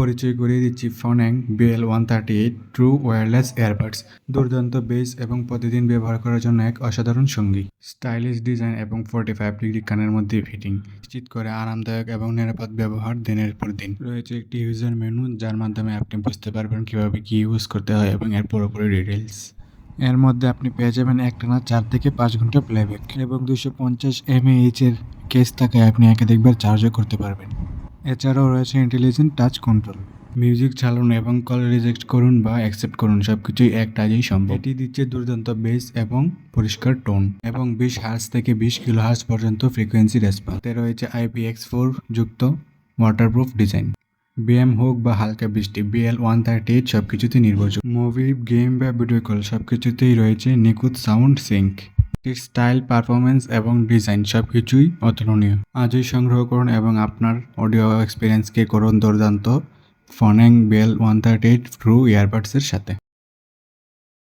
পরিচয় করিয়ে দিচ্ছি ফোন্যাং BL one thirty eight, true wireless earbuds. দুর্দান্ত বেস এবং প্রতিদিন ব্যবহার করার জন্য এক অসাধারণ সঙ্গী। স্টাইলিশ ডিজাইন এবং ফোর্টি ফাইভ ডিগ্রি কানের মধ্যে ফিটিং। নিশ্চিত করে আরামদায়ক এবং নিরাপদ ব্যবহার দিনের পর দিন। রয়েছে একটি ইউজার মেনু যার মাধ্যমে আপনি বুঝতে পারবেন কীভাবে কি ইউজ করতে হয় এবং এর পুরোপুরি ডিটেলস এর মধ্যে আপনি পেয়ে যাবেন একটানা চার থেকে পাঁচ ঘণ্টা প্লেব্যাক এবং দুশো পঞ্চাশ এমএএইচ এর কেস থাকায় আপনি একাধিকবার চার্জও করতে পারবেন। এছাড়াও রয়েছে ইন্টেলিজেন্ট টাচ কন্ট্রোল মিউজিক চালান এবং কল রিজেক্ট করুন বা অ্যাকসেপ্ট করুন, সবকিছুই এক টাচেই সম্ভব। এটি দিচ্ছে দুর্দান্ত বেস এবং পরিষ্কার টোন এবং বিশ হার্স থেকে বিশ কিলো হার্স পর্যন্ত ফ্রিকোয়েন্সি রেসপন্স এতে রয়েছে আইপিএক্স ফোর যুক্ত ওয়াটারপ্রুফ ডিজাইন বিএম হোক বা হালকা বৃষ্টি বিএল ওয়ান থার্টি এইট সব কিছুতে নির্ভরযোগ্য। মুভি গেম বা ভিডিও কল সব কিছুতেই রয়েছে নিখুঁত সাউন্ড সিঙ্ক এর স্টাইল পারফরমেন্স এবং ডিজাইন সব কিছুই অতুলনীয়। আজই সংগ্রহ করুন এবং আপনার অডিও এক্সপিরিয়েন্সকে করুন দুর্দান্ত। Foneng BL one thirty eight true ইয়ারবাডসের সাথে।